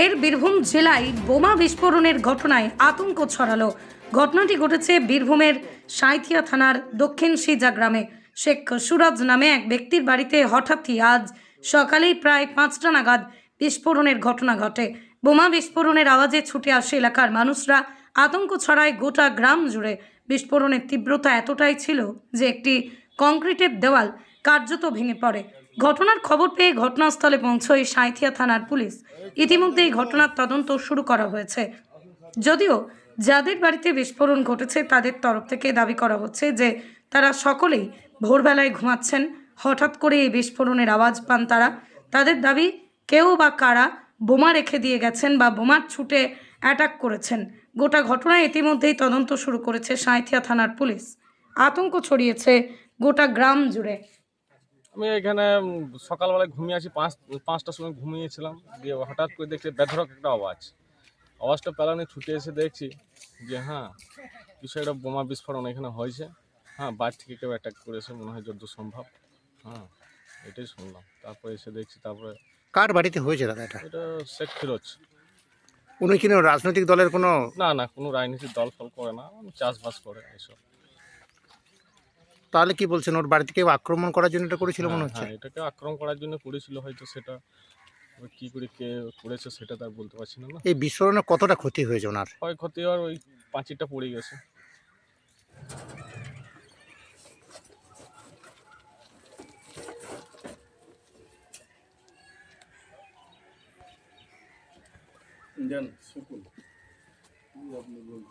ফের বীরভূম জেলায় বোমা বিস্ফোরণের ঘটনায় আতঙ্ক ছড়ালো। ঘটনাটি ঘটেছে বীরভূমের সাঁইথিয়া থানার দক্ষিণ সিজা গ্রামে। শেখ সুরাজ নামে এক ব্যক্তির বাড়িতে হঠাৎই আজ সকালেই প্রায় পাঁচটা নাগাদ বিস্ফোরণের ঘটনা ঘটে। বোমা বিস্ফোরণের আওয়াজে ছুটে আসে এলাকার মানুষরা। আতঙ্ক ছড়ায় গোটা গ্রাম জুড়ে। বিস্ফোরণের তীব্রতা এতটাই ছিল যে একটি কংক্রিটের দেওয়াল কার্যত ভেঙে পড়ে। ঘটনার খবর পেয়ে ঘটনাস্থলে পৌঁছয় সাঁইথিয়া থানার পুলিশ। ইতিমধ্যে এই ঘটনার তদন্ত শুরু করা হয়েছে। যদিও যাদের বাড়িতে বিস্ফোরণ ঘটেছে, তাদের তরফ থেকে দাবি করা হচ্ছে যে তারা সকলেই ভোরবেলায় ঘুমাচ্ছেন। হঠাৎ করে এই বিস্ফোরণের আওয়াজ পান তারা। তাদের দাবি, কেউ বা কারা বোমা রেখে দিয়ে গেছেন বা বোমার ছুটে অ্যাটাক করেছেন। গোটা ঘটনায় ইতিমধ্যেই তদন্ত শুরু করেছে সাঁইথিয়া থানার পুলিশ। আতঙ্ক ছড়িয়েছে গোটা গ্রাম জুড়ে। আমি এখানে সকালবেলায় ঘুমিয়ে আছি পাঁচ পাঁচটার সময় ঘুমিয়েছিলাম। দিয়ে হঠাৎ করে দেখছি বেধরক একটা আওয়াজ। আওয়াজটা পেলানি ছুটে এসে দেখছি যে হ্যাঁ কিছু একটা বোমা বিস্ফোরণ এখানে হয়েছে। হ্যাঁ বাইর থেকে কেউ অ্যাটাক করেছে মনে হয় যত সম্ভব হ্যাঁ এটাই শুনলাম। তারপরে এসে দেখছি তারপরে কার বাড়িতে হয়েছে দাদা এটা? এটা শেখ ফিরোজ। উনি কি রাজনৈতিক দলের কোনো না না কোনো রাজনীতির দল ফল করে না চাষবাস করে এসব। তাহলে কি বলছেন? ওর বাড়িতে কেউ আক্রমণ করার জন্য এটা করেছিল মনে হ্যাঁ, হচ্ছে? হ্যাঁ, এটাকে আক্রমণ করার জন্য করেছিল হয়তো সেটা এবার কি করে কে করেছে সেটা তার বলতে পারছি না না? এই বিস্ফোরণে কতটা ক্ষতি হয়েছে ওনার? ক্ষয়ক্ষতি হওয়ার ওই পাঁচিরটা পড়ে গেছে। দেন শুকুন আপনি বলুন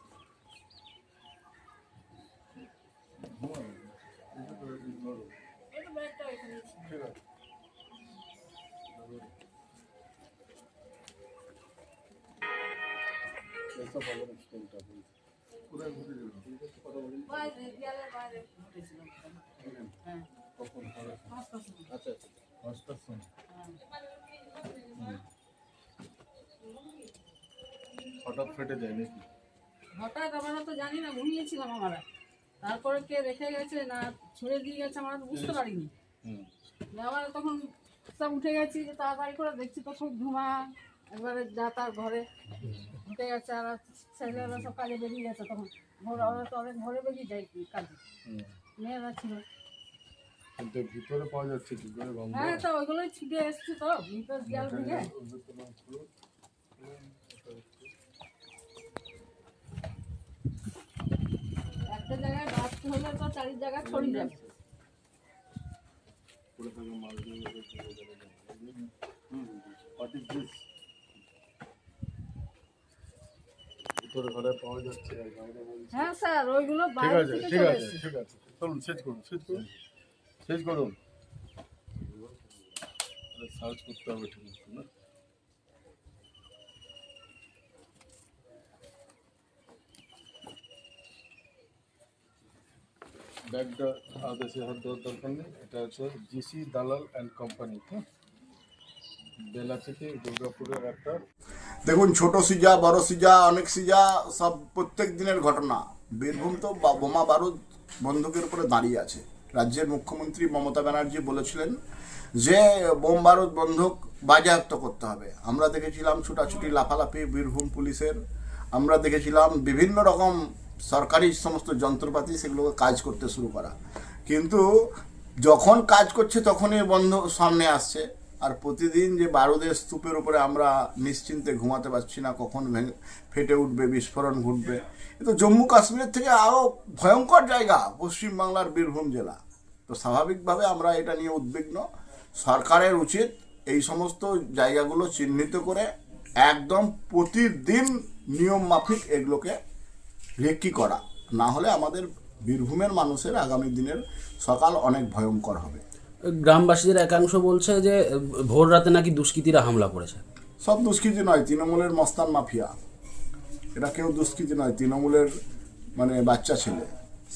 হঠাৎ ফেটে যায় নাকি হঠাৎ আমরা তো জানি না, ঘুমিয়েছিলাম আমরা। তারপরে কে রেখে গেছে না ছুঁড়ে দিয়ে গেছে আমরা বুঝতে পারিনি। আবার তখন সব উঠে গেছি যে তাড়াতাড়ি করে দেখছি তো খুব ধোঁয়া একবারে যা তার ঘরে উঠে গেছে আর ছেলেরা সব কাজে বেরিয়ে গেছে তখন। ভোর ওরা তো অনেক ভোরে বেরিয়ে যায় কাজে। মেয়েরা ছিল। কিন্তু ভিতরে পাওয়া যাচ্ছে কি করে গন্ধ? হ্যাঁ তো ওইগুলোই ছুটে এসছে তো ভিতর দেয়াল থেকে। একটা জায়গায় বাঁচতে হলে তো চারি জায়গায় ছড়িয়ে যাবে। পড়ে থাকা মাল হোয়াট ইজ দিস ভিতরে ঘরে পাওয়া যাচ্ছে হ্যাঁ স্যার ওইগুলো ঠিক আছে ঠিক আছে ঠিক আছে। চলুন শেষ করুন শেষ করুন শেষ করুন। সার্চ করতে হবে ঠিক আছে না। ব্যাগটা আদেশে দরকার নেই। এটা হচ্ছে জিসি দালাল অ্যান্ড কোম্পানি হ্যাঁ? বেলা থেকে দুর্গাপুরের একটা দেখুন, ছোট সিজা, বড় সিজা, অনেক সিজা, সব প্রত্যেক দিনের ঘটনা। বীরভূম তো বোমা বারুদ বন্দুকের উপরে দাঁড়িয়ে আছে। রাজ্যের মুখ্যমন্ত্রী মমতা ব্যানার্জি বলেছিলেন যে, বোম বারুদ বন্দুক বাজেয়াপ্ত করতে হবে। আমরা দেখেছিলাম ছুটাছুটি, লাফালাফি, বীরভূম পুলিশের। আমরা দেখেছিলাম বিভিন্ন রকম সরকারি সমস্ত যন্ত্রপাতি সেগুলোকে কাজ করতে শুরু করা। কিন্তু যখন কাজ করছে তখনই বন্ধ সামনে আসছে। আর প্রতিদিন যে বারুদের স্তূপের উপরে আমরা নিশ্চিন্তে ঘুমাতে পারছি না, কখন ফেটে উঠবে, বিস্ফোরণ ঘটবে তো জম্মু কাশ্মীরের থেকে আরও ভয়ঙ্কর জায়গা, পশ্চিমবাংলার বীরভূম জেলা। তো স্বাভাবিকভাবে আমরা এটা নিয়ে উদ্বিগ্ন। সরকারের উচিত এই সমস্ত জায়গাগুলো চিহ্নিত করে একদম প্রতিদিন নিয়ম মাফিক এগুলোকে রেকি করা। না হলে আমাদের বীরভূমের মানুষের আগামী দিনের সকাল অনেক ভয়ঙ্কর হবে। গ্রামবাসীদের একাংশ বলছে যে ভোর রাতে নাকি দুষ্কৃতীরা হামলা করেছে। সব দুষ্কৃতি নয় তৃণমূলের মস্তান মাফিয়া। এটা কেউ দুষ্কৃতি নয় তৃণমূলের মানে বাচ্চা ছেলে।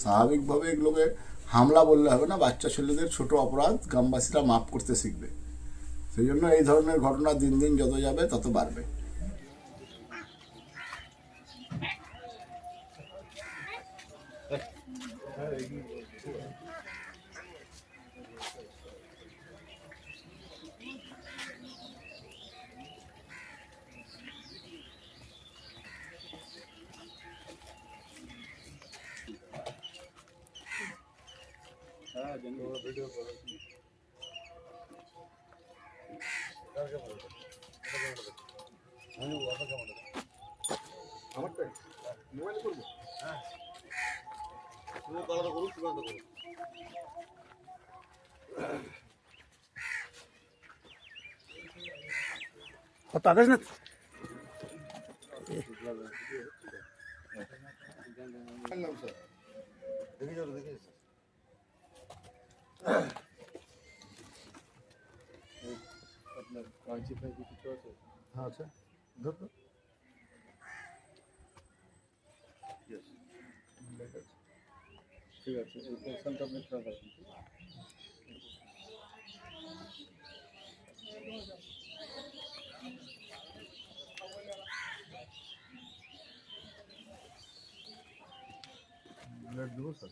স্বাভাবিকভাবে এগুলোকে হামলা বললে হবে না বাচ্চা ছেলেদের ছোট অপরাধ গ্রামবাসীরা মাফ করতে শিখবে। সেই জন্য এই ধরনের ঘটনা দিন দিন যত যাবে তত বাড়বে। হ্যাঁ জেনে ভিডিও করে আমি ওয়াটার কামাটা আমার মোবাইল করব হ্যাঁ কত আকাশ না আপনার কাঁচি ফাঁচি কিছু আছে? হ্যাঁ আছে। ধর তো। Yes. লেখা আছে। ঠিক আছে এই পেশেন্ট আপনি খেয়াল রাখুন। ব্লাড দেবো স্যার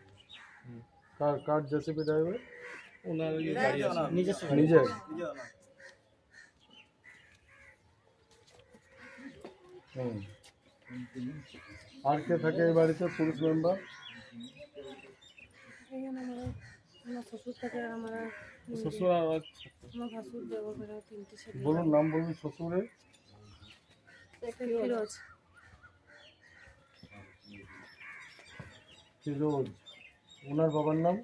কার কার জেসিপি ড্রাইভার ওনার নিজের হুম। আর কে থাকে এই বাড়িতে পুরুষ মেম্বার তিনটে ছেলে। বলুন নাম বলুন শ্বশুরের। ফিরোজ। ফিরোজ। ওনার বাবার নাম?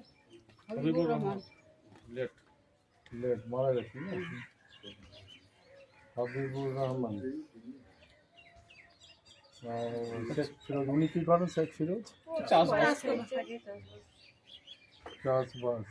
হাবিবুর রহমান। লেট লেট মারা গেছে না? হাবিবুর রহমান। আর শেখ ফিরোজ উনি কি করেন শেখ ফিরোজ? চাষবাস চাষবাস।